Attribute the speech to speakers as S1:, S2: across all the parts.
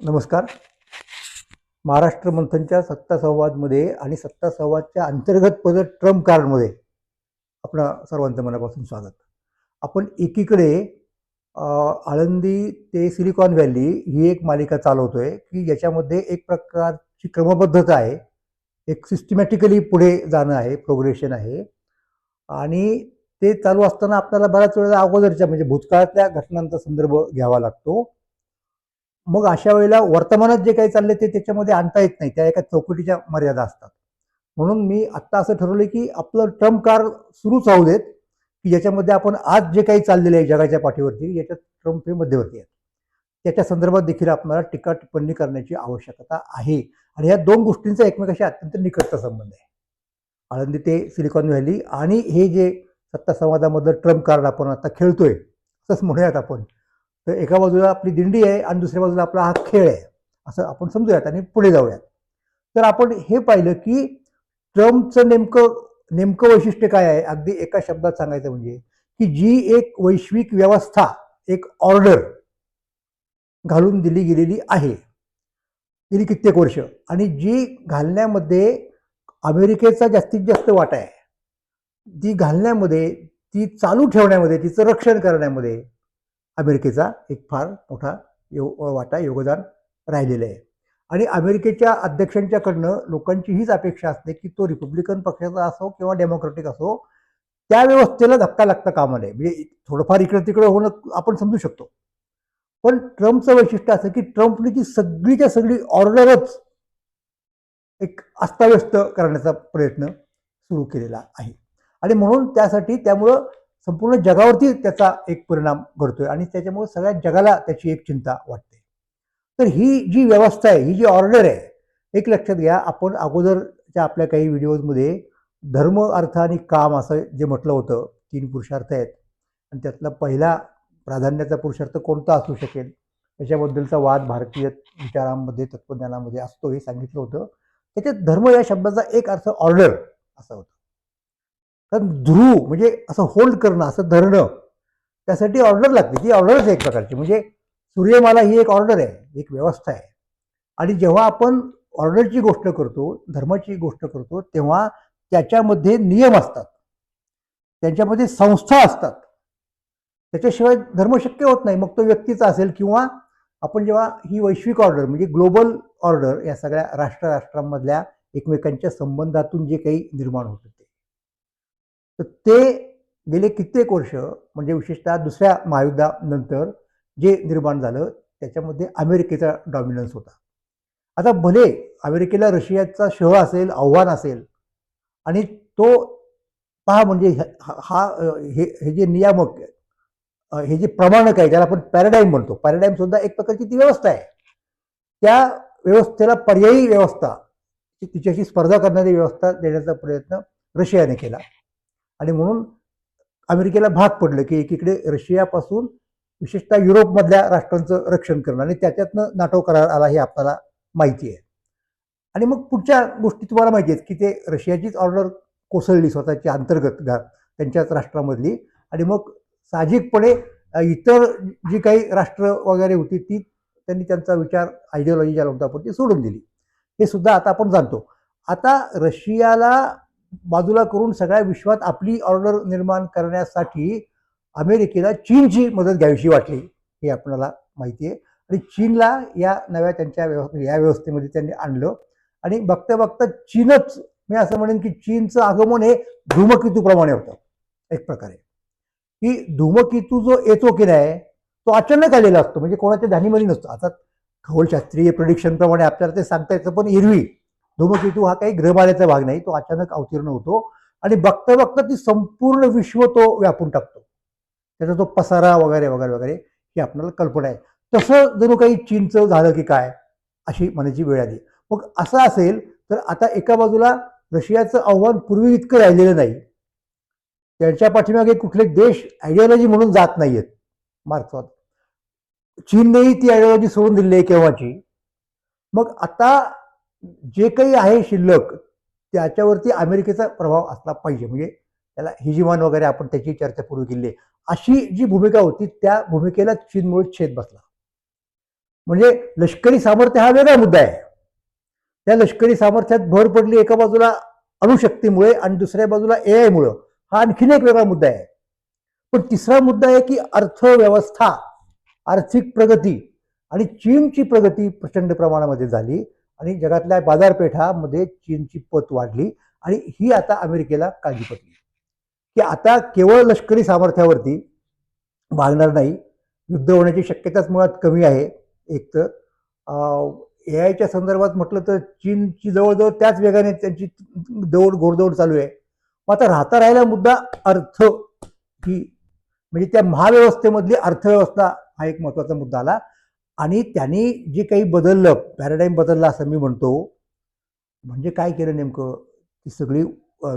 S1: नमस्कार. महाराष्ट्र मंथनच्या सत्ता संवादमध्ये आणि सत्ता संवादच्या अंतर्गत पद ट्रम्प कार्डमध्ये आपण सर्वांचं मनापासून स्वागत. आपण एकीकडे आळंदी ते सिलिकॉन व्हॅली ही एक मालिका चालवतो आहे की ज्याच्यामध्ये एक प्रकारची क्रमबद्धता आहे. एक सिस्टमॅटिकली पुढे जाणं आहे प्रोग्रेशन आहे. आणि ते चालू असताना आपल्याला बऱ्याच वेळेला अगोदरच्या म्हणजे भूतकाळातल्या घटनांचा संदर्भ घ्यावा लागतो. मग अशा वेळेला वर्तमानात जे काही चाललंय ते त्याच्यामध्ये आणता येत नाही. त्या एका चौकटीच्या मर्यादा असतात. म्हणून मी आत्ता असं ठरवलं की आपलं ट्रम्प कार सुरूच राहू देत की ज्याच्यामध्ये आपण आज जे काही चाललेलं आहे जगाच्या पाठीवरती याच्यात ट्रम्प हे मध्यवर्ती आहेत. त्याच्या संदर्भात देखील आपल्याला टीका टिप्पणी करण्याची आवश्यकता आहे. आणि या दोन गोष्टींचा एकमेकाशी अत्यंत निकटचा संबंध आहे. आळंदी ते सिलिकॉन व्हॅली आणि हे जे सत्ता संवादामधलं ट्रम्प कार्ड आपण आता खेळतोय असंच म्हणूयात आपण. तर एका बाजूला आपली दिंडी आहे आणि दुसऱ्या बाजूला आपला हा खेळ आहे. असं आपण समजूयात आणि पुढे जाऊयात. तर आपण हे पाहिलं की ट्रम्पचं नेमकं नेमकं वैशिष्ट्य काय आहे? अगदी एका शब्दात सांगायचं म्हणजे की जी एक वैश्विक व्यवस्था एक ऑर्डर घालून दिली गेलेली आहे गेली कित्येक वर्ष आणि जी घालण्यामध्ये अमेरिकेचा जास्तीत जास्त वाटा आहे ती घालण्यामध्ये ती चालू ठेवण्यामध्ये तिचं रक्षण करण्यामध्ये अमेरिकेचा एक फार मोठा यो वाटा योगदान राहिलेलं आहे. आणि अमेरिकेच्या अध्यक्षांच्याकडनं लोकांची हीच अपेक्षा असते की तो रिपब्लिकन पक्षाचा असो किंवा डेमोक्रॅटिक असो त्या व्यवस्थेला धक्का लागता कामा नये म्हणजे थोडंफार इकडं तिकडं होणं आपण समजू शकतो. पण ट्रम्पचं वैशिष्ट्य असं की ट्रम्पने ती सगळीच्या सगळी ऑर्डरच एक अस्ताव्यस्त करण्याचा प्रयत्न सुरू केलेला आहे. आणि म्हणून त्यासाठी त्यामुळं संपूर्ण जगावरती त्याचा एक परिणाम घडतोय आणि त्याच्यामुळे सगळ्या जगाला त्याची एक चिंता वाटते. तर ही जी व्यवस्था आहे ही जी ऑर्डर आहे एक लक्षात घ्या आपण अगोदरच्या आपल्या काही व्हिडिओजमध्ये धर्म अर्थ आणि काम असं जे म्हटलं होतं तीन पुरुषार्थ आहेत. आणि त्यातला पहिला प्राधान्याचा पुरुषार्थ कोणता असू शकेल? त्याच्याबद्दलचा वाद भारतीय विचारांमध्ये तत्त्वज्ञानामध्ये असतो हे सांगितलं होतं. त्याच्यात धर्म या शब्दाचा एक अर्थ ऑर्डर असा होता. कारण ध्रुव म्हणजे असं होल्ड करणं असं धरणं त्यासाठी ऑर्डर लागते. ती ऑर्डरच आहे एक प्रकारची. म्हणजे सूर्यमाला ही एक ऑर्डर आहे एक व्यवस्था आहे. आणि जेव्हा आपण ऑर्डरची गोष्ट करतो धर्माची गोष्ट करतो तेव्हा त्याच्यामध्ये नियम असतात. त्यांच्यामध्ये संस्था असतात. त्याच्याशिवाय धर्म शक्य होत नाही. मग तो व्यक्तीचा असेल किंवा आपण जेव्हा ही वैश्विक ऑर्डर म्हणजे ग्लोबल ऑर्डर या सगळ्या राष्ट्र राष्ट्रांमधल्या एकमेकांच्या संबंधातून जे काही निर्माण होतं. तर ते गेले कित्येक वर्ष म्हणजे विशेषतः दुसऱ्या महायुद्धानंतर जे निर्माण झालं त्याच्यामध्ये अमेरिकेचा डॉमिनन्स होता. आता भले अमेरिकेला रशियाचा शह असेल आव्हान असेल आणि तो पहा म्हणजे हा हा- हे हे जे नियामक हे जे प्रमाणक आहे ज्याला आपण पॅराडाईम म्हणतो पॅराडाईम सुद्धा एक प्रकारची ती व्यवस्था आहे. त्या व्यवस्थेला पर्यायी व्यवस्था ती- तिच्याशी स्पर्धा करणारी व्यवस्था देण्याचा प्रयत्न रशियाने केला. आणि म्हणून अमेरिकेला भाग पडलं की एकीकडे रशियापासून विशेषतः युरोपमधल्या राष्ट्रांचं रक्षण करणं आणि त्याच्यातनं नाटो करार आला हे आपल्याला माहिती आहे. आणि मग पुढच्या गोष्टी तुम्हाला माहिती आहेत की ते रशियाचीच ऑर्डर कोसळली स्वतःची अंतर्गत घा त्यांच्याच राष्ट्रामधली. आणि मग साहजिकपणे इतर जी काही राष्ट्र वगैरे होती ती त्यांनी त्यांचा विचार आयडिओलॉजी ज्याला होता आपण ती सोडून दिली. हे सुद्धा आता आपण जाणतो. आता रशियाला बाजूला करून सगळ्या विश्वात आपली ऑर्डर निर्माण करण्यासाठी अमेरिकेला चीनची मदत घ्यावीशी वाटली हे आपल्याला माहिती आहे. आणि चीनला या नव्या त्यांच्या व्यव या व्यवस्थेमध्ये त्यांनी आणलं. आणि बघता बघता चीनच मी असं म्हणेन की चीनचं आगमन हे धूमकेतूप्रमाणे होतं एक प्रकारे. की धूमकेतू जो येतो की नाही तो अचानक आलेला असतो. म्हणजे कोणाच्या ध्यानीमध्ये नसतो. आता खगोलशास्त्रीय प्रमाणे आपल्याला ते सांगता येतं पण एरवी. धूमकेतू हा काही ग्रहमालेचा भाग नाही तो अचानक अवतीर्ण होतो आणि बघता बघता ती संपूर्ण विश्व तो व्यापून टाकतो. त्याचा तो पसारा वगैरे वगैरे वगैरे ही आपल्याला कल्पना आहे. तसं जणू काही चीनचं झालं की काय अशी म्हणायची वेळ आली. मग असं असेल तर आता एका बाजूला रशियाचं आव्हान पूर्वी इतकं राहिलेलं नाही. त्यांच्या पाठीमागे कुठले देश आयडिओलॉजी म्हणून जात नाहीयेत. मार्क्सवाद चीननेही ती आयडिओलॉजी सोडून दिली आहे केव्हाची? मग आता जे काही आहे शिल्लक त्याच्यावरती अमेरिकेचा प्रभाव असला पाहिजे. म्हणजे त्याला हिजिमान वगैरे आपण त्याची चर्चा पूर्वी केली. अशी जी भूमिका होती त्या भूमिकेला चीनमुळे छेद बसला. म्हणजे लष्करी सामर्थ्य हा वेगळा मुद्दा आहे. त्या लष्करी सामर्थ्यात भर पडली एका बाजूला अणुशक्तीमुळे आणि दुसऱ्या बाजूला ए आयमुळं हा आणखीन एक वेगळा मुद्दा आहे. पण तिसरा मुद्दा आहे की अर्थव्यवस्था आर्थिक प्रगती आणि चीनची प्रगती प्रचंड प्रमाणामध्ये झाली. आणि जगातल्या बाजारपेठामध्ये चीनची पत वाढली आणि ही आता अमेरिकेला काळजी पडली की आता केवळ लष्करी सामर्थ्यावरती भागणार नाही युद्ध होण्याची शक्यताच मुळात कमी आहे. एक तर ए आयच्या संदर्भात म्हटलं तर चीनची जवळजवळ त्याच वेगाने त्यांची दौड घोडदौड चालू आहे. मग आता राहता राहिला मुद्दा अर्थ ही म्हणजे त्या महाव्यवस्थेमधली अर्थव्यवस्था हा एक महत्त्वाचा मुद्दा आला. आणि त्यांनी जे काही बदललं पॅराडाईम बदलला असं मी म्हणतो म्हणजे काय केलं नेमकं? ती सगळी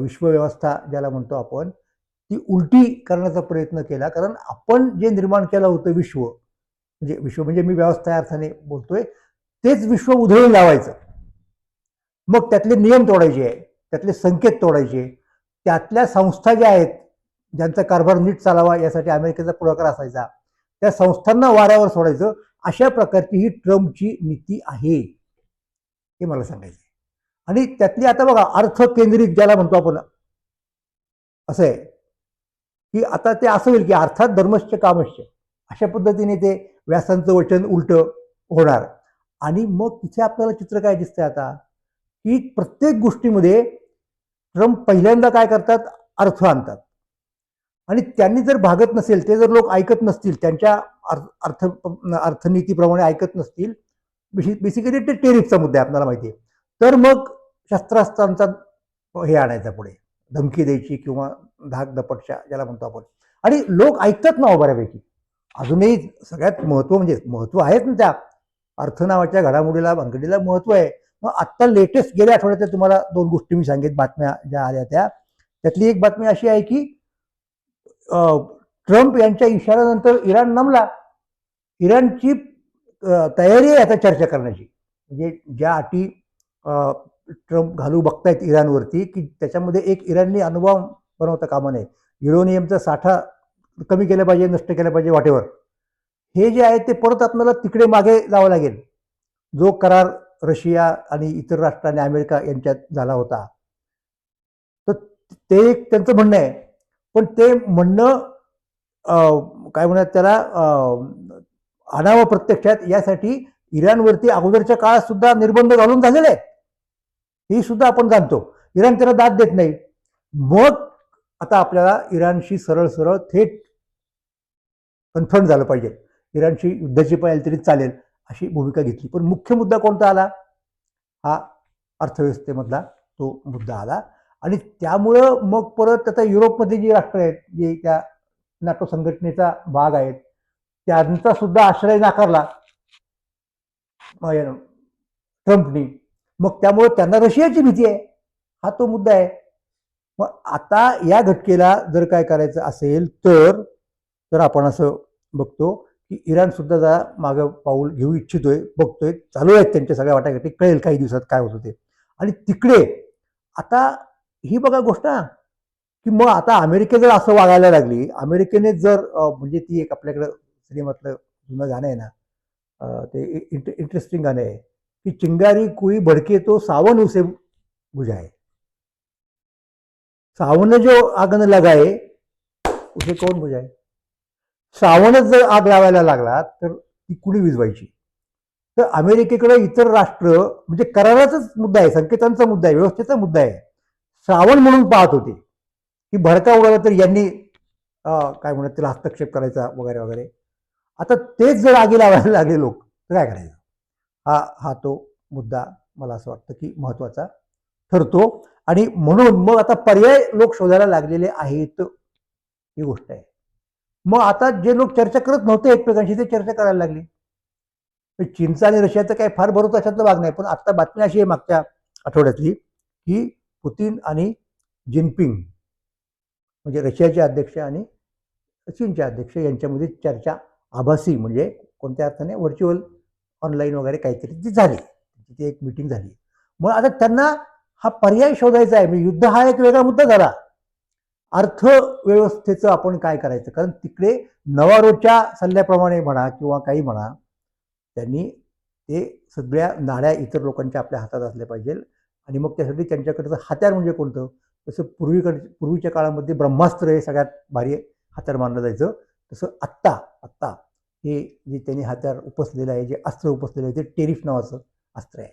S1: विश्वव्यवस्था ज्याला म्हणतो आपण ती उलटी करण्याचा प्रयत्न केला. कारण आपण जे निर्माण केलं होतं विश्व म्हणजे विश्व म्हणजे मी व्यवस्था या अर्थाने बोलतोय तेच विश्व उधळून लावायचं. मग त्यातले नियम तोडायचे आहे त्यातले संकेत तोडायचे. त्यातल्या संस्था ज्या आहेत ज्यांचा कारभार नीट चालावा यासाठी अमेरिकेचा पुढाकार असायचा त्या संस्थांना वाऱ्यावर सोडायचं. अशा प्रकारची ही ट्रम्पची नीती आहे. हे मला सांगायचं आणि त्यातली आता बघा अर्थ केंद्रित ज्याला म्हणतो आपण असं आहे. की आता ते असं होईल की अर्थात धर्मश्च कामश्च अशा पद्धतीने ते व्यासांचं वचन उलट होणार. आणि मग तिथे आपल्याला चित्र काय दिसतंय आता? की प्रत्येक गोष्टीमध्ये ट्रम्प पहिल्यांदा काय करतात? अर्थ आणतात. आणि त्यांनी जर भागत नसेल ते जर लोक ऐकत नसतील त्यांच्या अर्थ अर्थ अर्थनीतीप्रमाणे ऐकत नसतील बेसिकली ते टेरिफचा मुद्दा आहे आपल्याला माहिती आहे. तर मग शस्त्रास्त्रांचा हे आणायचा पुढे. धमकी द्यायची किंवा धाक दपटशा ज्याला म्हणतो आपण. आणि लोक ऐकतात ना हो बऱ्यापैकी. अजूनही सगळ्यात महत्त्व म्हणजे महत्त्व आहेच ना त्या. अर्थ नावाच्या घडामोडीला भानगडीला महत्त्व आहे. मग आत्ता लेटेस्ट गेल्या आठवड्यात तुम्हाला दोन गोष्टी मी सांगित बातम्या ज्या आल्या त्या. त्यातली एक बातमी अशी आहे की ट्रम्प यांच्या इशाऱ्यानंतर इराण नमला. इराणची तयारी आहे आता चर्चा करण्याची. म्हणजे ज्या अटी ट्रम्प घालू बघतायत इराणवरती की त्याच्यामध्ये एक इराणनी अनुभव बनवता कामा नये. युरोनियमचा साठा कमी केला पाहिजे नष्ट केला पाहिजे वाटेवर. हे जे आहे ते परत आपल्याला तिकडे मागे जावं लागेल. जो करार रशिया आणि इतर राष्ट्रांनी अमेरिका यांच्यात झाला होता. तर ते एक त्यांचं म्हणणं आहे. पण ते म्हणणं काय म्हणतात त्याला आणावं प्रत्यक्षात यासाठी इराणवरती अगोदरच्या काळात सुद्धा निर्बंध घालून झालेले आहेत. ही सुद्धा आपण जाणतो. इराण त्याला दाद देत नाही. मग आता आपल्याला इराणशी सरळ सरळ थेट कन्फर्म झालं पाहिजे. इराणशी युद्धाची पाहिजे तरी चालेल अशी भूमिका घेतली. पण मुख्य मुद्दा कोणता आला? हा अर्थव्यवस्थेमधला तो मुद्दा आला. आणि त्यामुळं मग परत आता युरोपमध्ये जी राष्ट्र आहेत जे त्या नाटो संघटनेचा भाग आहेत त्यांचा सुद्धा आश्रय नाकारला. ट्रम्पनी. मग त्यामुळे त्यांना रशियाची भीती आहे. हा तो मुद्दा आहे. मग आता या घटकेला जर काय करायचं असेल तर तर आपण असं बघतो की इराण सुद्धा जरा मागं पाऊल घेऊ इच्छितोय बघतोय. चालू आहेत त्यांच्या सगळ्या वाटाघाटी. कळेल काही दिवसात काय होतं ते. आणि तिकडे आता ही बघा गोष्ट की मग आता अमेरिके जर असं वागायला लागली अमेरिकेने जर म्हणजे ती एक आपल्याकडं सिनेमातलं जुनं गाणं आहे ना ते इंट इंटरेस्टिंग गाणं आहे की चिंगारी कुळी भडके तो सावन उसे बुझाय सावन जो आगन लगाए उसे कोण बुझाय सावनच जर आग लावायला लागला तर ती कुणी विजवायची तर अमेरिकेकडे इतर राष्ट्र म्हणजे कराराचाच मुद्दा आहे संकेतांचा मुद्दा आहे व्यवस्थेचा मुद्दा आहे. श्रावण म्हणून पाहत होते. की भडका उडाला तर यांनी काय म्हणत त्याला हस्तक्षेप करायचा वगैरे वगैरे. आता तेच जर आगी लावायला लागले लोक तर काय करायचं? हा हा तो मुद्दा मला असं वाटतं की महत्त्वाचा ठरतो. आणि म्हणून मग आता पर्याय लोक शोधायला लागलेले आहेत ही गोष्ट आहे. मग आता जे लोक चर्चा करत नव्हते एकमेकांशी ते चर्चा करायला लागली. चीनचा आणि रशियाचं काही फार बरोबर अशातलं भाग नाही पण आत्ता बातमी अशी आहे मागच्या आठवड्यातली की पुतीन आणि जिनपिंग म्हणजे रशियाचे अध्यक्ष आणि चीनचे अध्यक्ष यांच्यामध्ये चर्चा आभासी म्हणजे कोणत्या अर्थाने व्हर्च्युअल ऑनलाईन वगैरे काहीतरी ती झाली. तिथे एक मिटिंग झाली. मग आता त्यांना हा पर्याय शोधायचा आहे. म्हणजे युद्ध हा एक वेगळा मुद्दा झाला. अर्थव्यवस्थेचं आपण काय करायचं? कारण तिकडे नवा रोजच्या सल्ल्याप्रमाणे म्हणा किंवा काही म्हणा त्यांनी ते सगळ्या नाड्या इतर लोकांच्या आपल्या हातात असल्या पाहिजे आणि मग त्यासाठी त्यांच्याकडचं हत्यार म्हणजे कोणतं? तसं पूर्वीकड पूर्वीच्या काळामध्ये ब्रह्मास्त्र हे सगळ्यात भारी हत्यार मानलं जायचं. तसं आत्ता आत्ता हे जे त्यांनी हत्यार उपसलेलं आहे जे अस्त्र उपसलेलं आहे ते टेरिफ नावाचं अस्त्र आहे.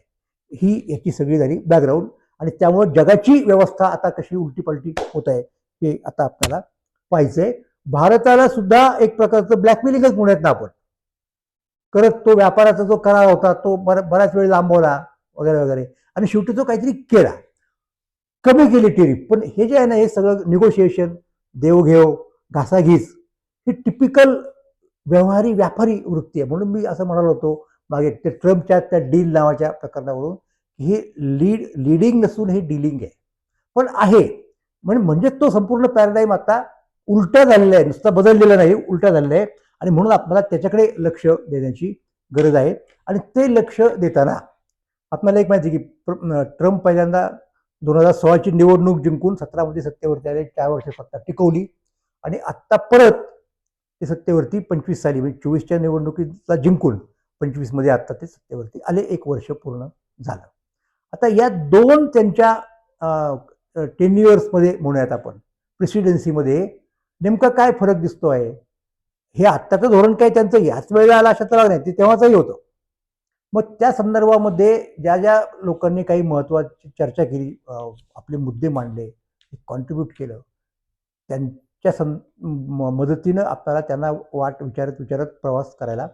S1: ही याची सगळी झाली बॅकग्राऊंड आणि त्यामुळे जगाची व्यवस्था आता कशी उलटीपलटी होत आहे हे आता आपल्याला पाहायचं आहे भारताला सुद्धा एक प्रकारचं ब्लॅकमेलिंगच म्हणूयात ना आपण. करत तो व्यापाराचा जो करार होता तो बर बराच वेळ लांबवला वगैरे वगैरे. आणि शेवटी तो काहीतरी केला. कमी केली टेरिफ पण हे जे आहे ना हे सगळं निगोशिएशन देवघेव घासाघीस ही टिपिकल व्यवहारी व्यापारी वृत्ती आहे. म्हणून मी असं म्हणालो होतो मागे ते ट्रम्पच्या त्या डील नावाच्या प्रकरणावरून हे लीड लिडिंग नसून हे डीलिंग आहे. पण आहे. म्हणजे म्हणजे तो संपूर्ण पॅराडाईम आता उलटा झालेला आहे. नुसता बदललेला नाही उलटा झालेला आहे. आणि म्हणून आपल्याला त्याच्याकडे लक्ष देण्याची गरज आहे. आणि ते लक्ष देताना आपल्याला एक माहिती आहे की प्र- ट्रम्प पहिल्यांदा दोन हजार सोळाची निवडणूक जिंकून सतरामध्ये सत्तेवरती आले चार वर्ष सत्ता टिकवली. आणि आत्ता परत ते सत्तेवरती पंचवीस साली म्हणजे चोवीसच्या निवडणुकीला जिंकून पंचवीसमध्ये आत्ता ते सत्तेवरती आले एक वर्ष पूर्ण झालं. आता या दोन त्यांच्या टेन इयर्समध्ये म्हणूयात आपण प्रेसिडेन्सीमध्ये नेमका काय फरक दिसतो आहे हे आत्ताचं धोरण काय त्यांचं? याच वेळेला आलं अशा तर नाही ते तेव्हाचंही होतं. मग त्या संदर्भामध्ये ज्या ज्या लोकांनी काही महत्त्वाची चर्चा केली आपले मुद्दे मांडले कॉन्ट्रीब्यूट केलं त्यांच्या सं म- मदतीनं आपल्याला त्यांना वाट विचारत विचारत प्रवास करायला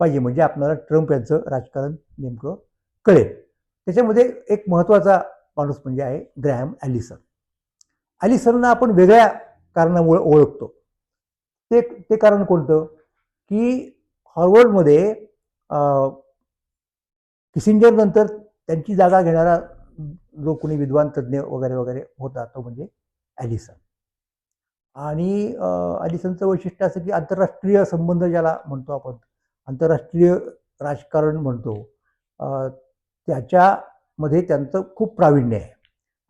S1: पाहिजे. म्हणजे आपल्याला ट्रम्प यांचं राजकारण नेमकं कळेल. त्याच्यामध्ये एक महत्त्वाचा माणूस म्हणजे आहे ग्रॅम ॲलिसन. ॲलिसनना आपण वेगळ्या कारणामुळे ओळखतो. ते ते कारण कोणतं? की हॉर्वर्डमध्ये किसिंजर नंतर त्यांची जागा घेणारा जो कोणी विद्वान तज्ज्ञ वगैरे वगैरे होता तो म्हणजे ॲलिसन. आणि ॲलिसनचं वैशिष्ट्य असं की आंतरराष्ट्रीय संबंध ज्याला म्हणतो आपण आंतरराष्ट्रीय राजकारण म्हणतो त्याच्यामध्ये त्यांचं खूप प्रावीण्य आहे.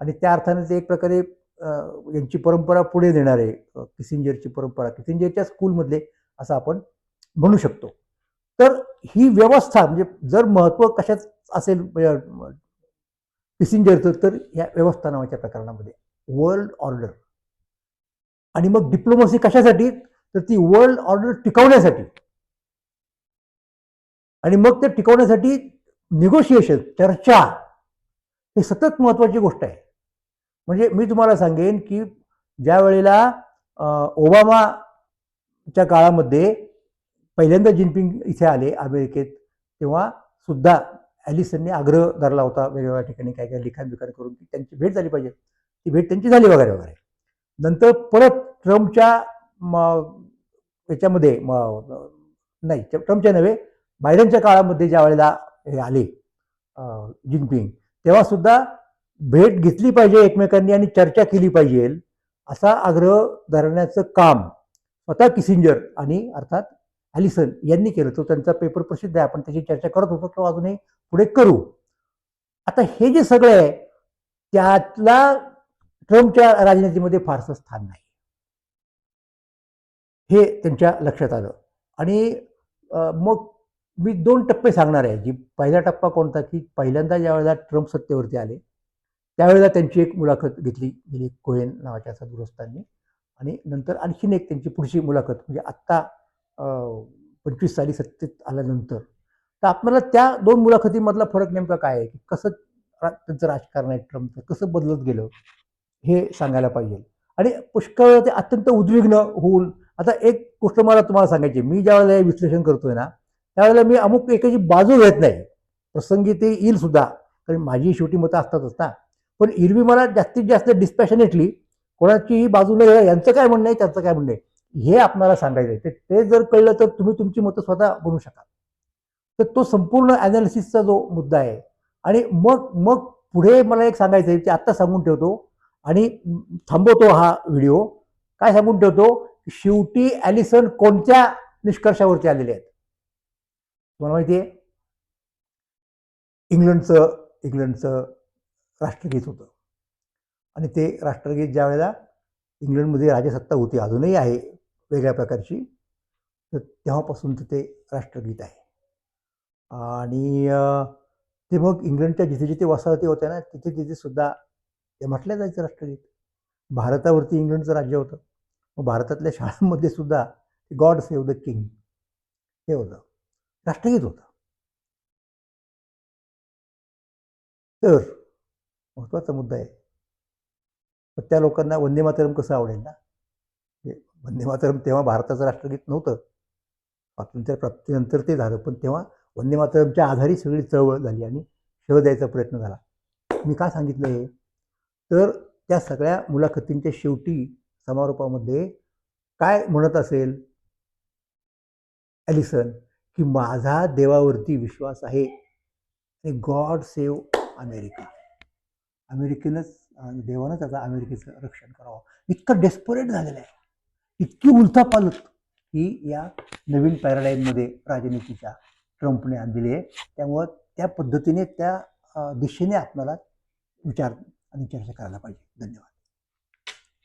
S1: आणि त्या अर्थाने ते एक प्रकारे यांची परंपरा पुढे नेणारे किसिंजरची परंपरा किसिंजरच्या स्कूलमधले असं आपण म्हणू शकतो. तर ही व्यवस्था म्हणजे जर महत्त्व कशात असेल म्हणजे, किसिंजरचं तर या व्यवस्था नावाच्या प्रकरणामध्ये. वर्ल्ड ऑर्डर आणि मग डिप्लोमसी कशासाठी? तर ती वर्ल्ड ऑर्डर टिकवण्यासाठी. आणि मग ते टिकवण्यासाठी निगोशिएशन चर्चा हे सतत महत्त्वाची गोष्ट आहे. म्हणजे मी तुम्हाला सांगेन की ज्या वेळेला ओबामाच्या काळामध्ये पहिल्यांदा जिनपिंग इथे आले अमेरिकेत तेव्हा सुद्धा ॲलिसनने आग्रह धरला होता वेगवेगळ्या ठिकाणी काय काय लिखाण बिखाण करून की त्यांची भेट झाली पाहिजे. ती भेट त्यांची झाली वगैरे वगैरे. नंतर परत ट्रम्पच्या म याच्यामध्ये म नाही ट्रम्पच्या नव्हे बायडनच्या काळामध्ये ज्या वेळेला हे आले जिनपिंग तेव्हा सुद्धा भेट घेतली पाहिजे एकमेकांनी आणि चर्चा केली पाहिजे असा आग्रह धरण्याचं काम स्वतः किसिंजर आणि अर्थात ॲलिसन यांनी केलं तो त्यांचा पेपर प्रसिद्ध आहे. आपण त्याची चर्चा करत होतो किंवा अजूनही पुढे करू. आता हे जे सगळं आहे त्यातला ट्रम्पच्या राजनीतीमध्ये फारसं स्थान नाही. हे त्यांच्या लक्षात आलं. आणि मग मी दोन टप्पे सांगणार आहे. जी पहिला टप्पा कोणता की पहिल्यांदा ज्या वेळेला ट्रम्प सत्तेवरती आले त्यावेळेला त्यांची एक मुलाखत घेतली गेली कोहेन नावाच्या सदुरस्तांनी आणि नंतर आणखीन एक त्यांची पुढची मुलाखत म्हणजे आत्ता पंचवीस साली सत्तेत आल्यानंतर. तर आपल्याला त्या दोन मुलाखतीमधला फरक नेमका काय आहे? की कसं त्यांचं राजकारण आहे ट्रम्पचं? कसं बदलत गेलं? हे सांगायला पाहिजे. आणि पुष्कळ ते अत्यंत उद्विग्न होऊन आता एक गोष्ट मला तुम्हाला सांगायची मी ज्या वेळेला हे विश्लेषण करतोय ना त्यावेळेला मी अमुक एकाची बाजू घेत नाही. प्रसंगी ते येईल सुद्धा. कारण माझी शेवटी मतं असतातच ना. पण एरवी मला जास्तीत जास्त डिस्पॅशनेटली कोणाचीही बाजू न यांचं काय म्हणणं आहे त्यांचं काय म्हणणं आहे? हे आपणाला सांगायचं आहे. ते- ते जर कळलं तर तुम्ही तुमची मतं स्वतः बनवू शकाल. तर तो संपूर्ण ॲनालिसिसचा जो मुद्दा आहे आणि मग मग पुढे मला एक सांगायचं आहे ते आत्ता सांगून ठेवतो आणि थांबवतो हा व्हिडिओ. काय सांगून ठेवतो? शेवटी ॲलिसन कोणत्या निष्कर्षावरती आलेले आहेत? तुम्हाला माहिती आहे? इंग्लंडचं इंग्लंडचं राष्ट्रगीत होतं. आणि ते राष्ट्रगीत ज्या वेळेला इंग्लंडमध्ये राजसत्ता होती अजूनही आहे. वेगळ्या प्रकारची तर तेव्हापासूनचं ते राष्ट्रगीत आहे. आणि ते मग इंग्लंडच्या जिथे जिथे वसाहती होत्या ना तिथे तिथे सुद्धा ते म्हटलं जायचं राष्ट्रगीत. भारतावरती इंग्लंडचं राज्य होतं. मग भारतातल्या शाळांमध्ये सुद्धा गॉड सेव द किंग हे होतं. राष्ट्रगीत होतं. तर महत्त्वाचा मुद्दा आहे. त्या लोकांना वंदे मातरम कसं आवडेल ना? वंदे मातरम तेव्हा भारताचं राष्ट्रगीत नव्हतं. स्वातंत्र्यप्राप्तीनंतर ते झालं पण तेव्हा वंदे मातरमच्या आधारी सगळी चळवळ झाली आणि शह द्यायचा प्रयत्न झाला. मी का सांगितलं हे? तर त्या सगळ्या मुलाखतींच्या शेवटी समारोपामध्ये काय म्हणत असेल? ॲलिसन की माझा देवावरती विश्वास आहे. आणि गॉड सेव्ह अमेरिका. अमेरिकेनंच देवानं त्याचा अमेरिकेचं रक्षण करावं. इतकं डेस्परेट झालेलं आहे. इतकी उलथापालथ ही या नवीन पॅराडाईममध्ये राजनीतीच्या ट्रम्पने आणलेली आहे. त्यामुळं त्या पद्धतीने त्या दिशेने आपल्याला विचार आणि चर्चा करायला पाहिजे. धन्यवाद.